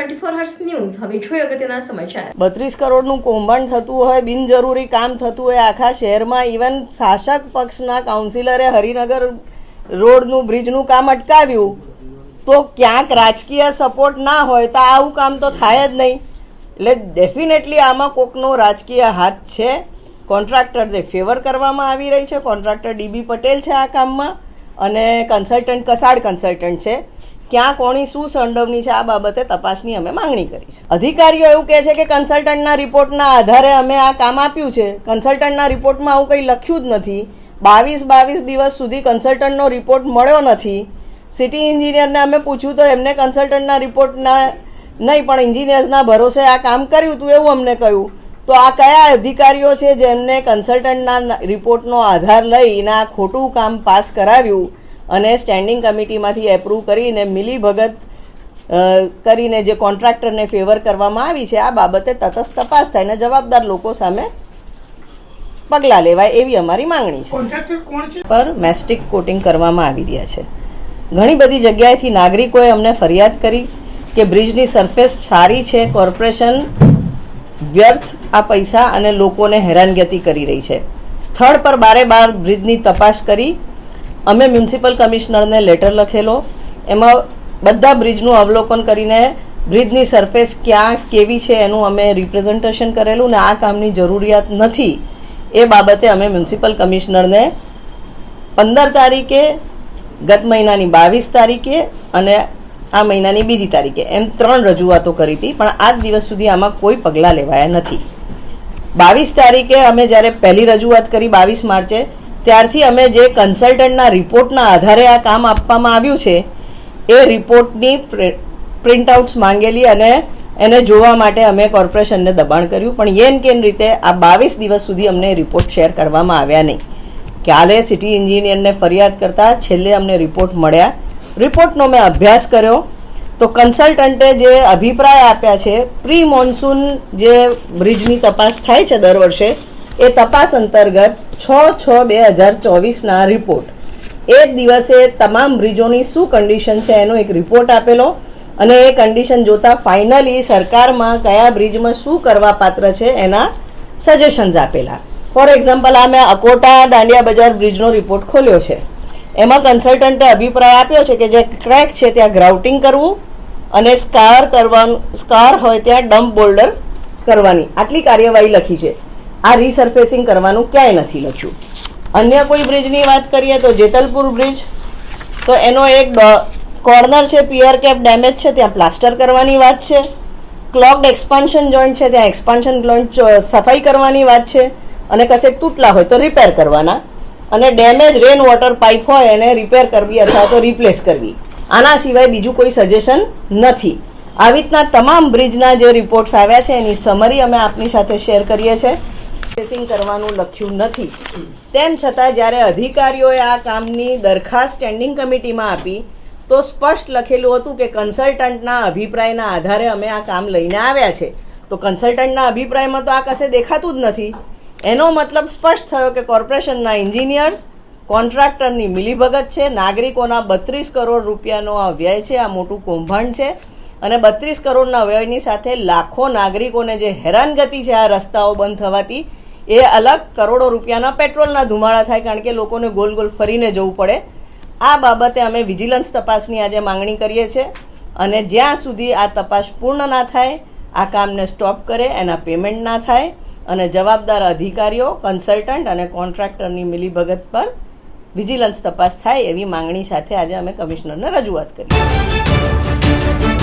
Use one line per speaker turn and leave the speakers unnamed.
Twenty four hers news હવે જોઈએ અગત્યના સમાચાર
બત્રીસ કરોડનું કૌભાંડ થતું હોય, બિનજરૂરી કામ થતું હોય આખા શહેરમાં ઇવન શાસક પક્ષના કાઉન્સિલરે હરિનગર રોડનું બ્રિજનું કામ અટકાવ્યું. તો ક્યાંક રાજકીય સપોર્ટ ના હોય તો આવું કામ તો થાય જ નહીં. એટલે ડેફિનેટલી આમાં કોકનો રાજકીય હાથ છે. કોન્ટ્રાક્ટરને ફેવર કરવામાં આવી રહી છે. કોન્ટ્રાક્ટર ડીબી પટેલ છે આ કામમાં. અને કન્સલ્ટન્ટ કસાડ કન્સલ્ટન્ટ છે. ક્યાં કોની શું સંડોવણી છે આ બાબતે તપાસની અમે માંગણી કરી છે. અધિકારીઓ એવું કહે છે કે કન્સલ્ટન્ટના રિપોર્ટના આધારે અમે આ કામ આપ્યું છે. કન્સલ્ટન્ટના રિપોર્ટમાં આવું કંઈ લખ્યું જ નથી. બાવીસ બાવીસ દિવસ સુધી કન્સલ્ટન્ટનો રિપોર્ટ મળ્યો નથી. સિટી એન્જિનિયરને અમે પૂછ્યું તો એમને કન્સલ્ટન્ટના રિપોર્ટના નહીં, પણ એન્જિનિયર્સના ભરોસે આ કામ કર્યું હતું એવું અમને કહ્યું. તો આ કયા અધિકારીઓ છે જેમને કન્સલ્ટન્ટના રિપોર્ટનો આધાર લઈને આ ખોટું કામ પાસ કરાવ્યું? અને સ્ટેન્ડિંગ કમિટીમાંથી એપ્રૂવ કરીને મિલીભગત કરીને જે કોન્ટ્રાક્ટરને ફેવર કરવામાં આવી છે આ બાબતે તટસ્થ તપાસ થાય અને જવાબદાર લોકો સામે પગલાં લેવાય એવી અમારી માંગણી
છે.
પર મેસ્ટિક કોટિંગ કરવામાં આવી રહ્યા છે. ઘણી બધી જગ્યાએથી નાગરિકોએ અમને ફરિયાદ કરી કે બ્રિજની સરફેસ સારી છે કોર્પોરેશન વ્યર્થ આ પૈસા અને લોકોને હેરાનગતિ કરી રહી છે. સ્થળ પર બારે બાર બ્રિજની તપાસ કરી અમે મ્યુનિસિપલ કમિશનરને લેટર લખેલો. એમાં બધા બ્રિજનું અવલોકન કરીને બ્રિજની સરફેસ ક્યાં કેવી છે એનું અમે રિપ્રેઝન્ટેશન કરેલું ને આ કામની જરૂરિયાત નથી. એ બાબતે અમે મ્યુનિસિપલ કમિશનરને પંદર તારીખે, ગત મહિનાની બાવીસ તારીખે અને આ મહિનાની બીજી તારીખે. એમ ત્રણ રજૂઆતો કરી હતી, પણ આજ દિવસ સુધી આમાં કોઈ પગલાં લેવાયા નથી. બાવીસ તારીખે અમે જ્યારે પહેલી રજૂઆત કરી, બાવીસ માર્ચે ત્યારથી અમે જે કન્સલ્ટન્ટના રિપોર્ટના આધારે આ કામ આપવામાં આવ્યું છે, એ રિપોર્ટની પ્રિન્ટઆઉટ્સ માંગેલી અને એને જોવા માટે અમે કોર્પોરેશનને દબાણ કર્યું. પણ યેન કેન રીતે આ બાવીસ દિવસ સુધી અમને રિપોર્ટ શેર કરવામાં આવ્યા નહીં. કાલે સિટી એન્જિનિયરને ફરિયાદ કરતાં છેલ્લે અમને રિપોર્ટ મળ્યા. રિપોર્ટનો મેં અભ્યાસ કર્યો. તો કન્સલ્ટન્ટે જે અભિપ્રાય આપ્યા છે પ્રી મોન્સૂન જે બ્રિજની તપાસ થાય છે દર વર્ષે, એ તપાસ અંતર્ગત છ છ બે હજાર ચોવીસના રિપોર્ટ એ જ દિવસે તમામ બ્રિજોની શું કન્ડિશન છે એનો એક રિપોર્ટ આપેલો અને એ કન્ડિશન જોતા ફાઇનલી સરકારમાં કયા બ્રિજમાં શું કરવા પાત્ર છે એના સજેશન્સ આપેલા. ફોર એક્ઝામ્પલ આ મેં અકોટા દાંડિયા બજાર બ્રિજનો રિપોર્ટ ખોલ્યો છે. એમાં કન્સલ્ટન્ટે અભિપ્રાય આપ્યો છે કે જે ક્રેક છે ત્યાં ગ્રાઉટિંગ કરવું અને સ્કાર કરવાનું સ્કાર હોય ત્યાં ડમ્પ બોલ્ડર કરવાની. આટલી કાર્યવાહી લખી છે. આ રીસર્ફેસિંગ કરવાનું ક્યાંય નથી લખ્યું. અન્ય કોઈ બ્રિજની વાત કરીએ તો જેતલપુર બ્રિજ તો એનો એક કોર્નર છે પિયર કેપ ડેમેજ છે, ત્યાં પ્લાસ્ટર કરવાની વાત છે. ક્લોક્ડ એક્સપાન્શન જોઈન્ટ છે, ત્યાં એક્સપાન્શન જોઈન્ટ સફાઈ કરવાની વાત છે. અને કશેક તૂટલા હોય તો રિપેર કરવાના. અને ડેમેજ રેન વોટર પાઇપ હોય એને રિપેર કરવી અથવા તો રિપ્લેસ કરવી. આના સિવાય બીજું કોઈ સજેશન નથી. આવી રીતના તમામ બ્રિજના જે રિપોર્ટ્સ આવ્યા છે, એની સમરી અમે આપની સાથે શેર કરીએ છીએ. ફેસિંગ કરવાનું લખ્યું નથી. તેમ છતાં જ્યારે અધિકારીઓએ આ કામની દરખાસ્ત સ્ટેન્ડિંગ કમિટીમાં આપી, તો સ્પષ્ટ લખેલું હતું કે કન્સલ્ટન્ટના અભિપ્રાયના આધારે અમે આ કામ લઈને આવ્યા છે. તો કન્સલ્ટન્ટના અભિપ્રાયમાં તો આ કશે દેખાતું જ નથી. એનો મતલબ સ્પષ્ટ થયો કે કોર્પોરેશનના એન્જિનિયર્સ કોન્ટ્રાક્ટરની મિલીભગત છે, નાગરિકોના બત્રીસ કરોડ રૂપિયાનો આ વ્યય છે, આ મોટું કૌભાંડ છે. અને બત્રીસ કરોડના વ્યયની સાથે લાખો નાગરિકોને જે હેરાનગતિ છે, આ રસ્તાઓ બંધ થવાથી એ અલગ કરોડો રૂપિયાના પેટ્રોલના ધુમાડા થાય કારણ કે લોકોને ગોલ ગોલ ફરીને જવું પડે. આ બાબતે અમે વિજિલન્સ તપાસની આજે માંગણી કરીએ છીએ અને જ્યાં સુધી આ તપાસ પૂર્ણ ના થાય, આ કામને સ્ટોપ કરે, એના પેમેન્ટ ના થાય અને જવાબદાર અધિકારીઓ, કન્સલ્ટન્ટ અને કોન્ટ્રાક્ટરની મિલીભગત પર વિજિલન્સ તપાસ થાય એવી માંગણી સાથે આજે અમે કમિશનરને રજૂઆત કરી.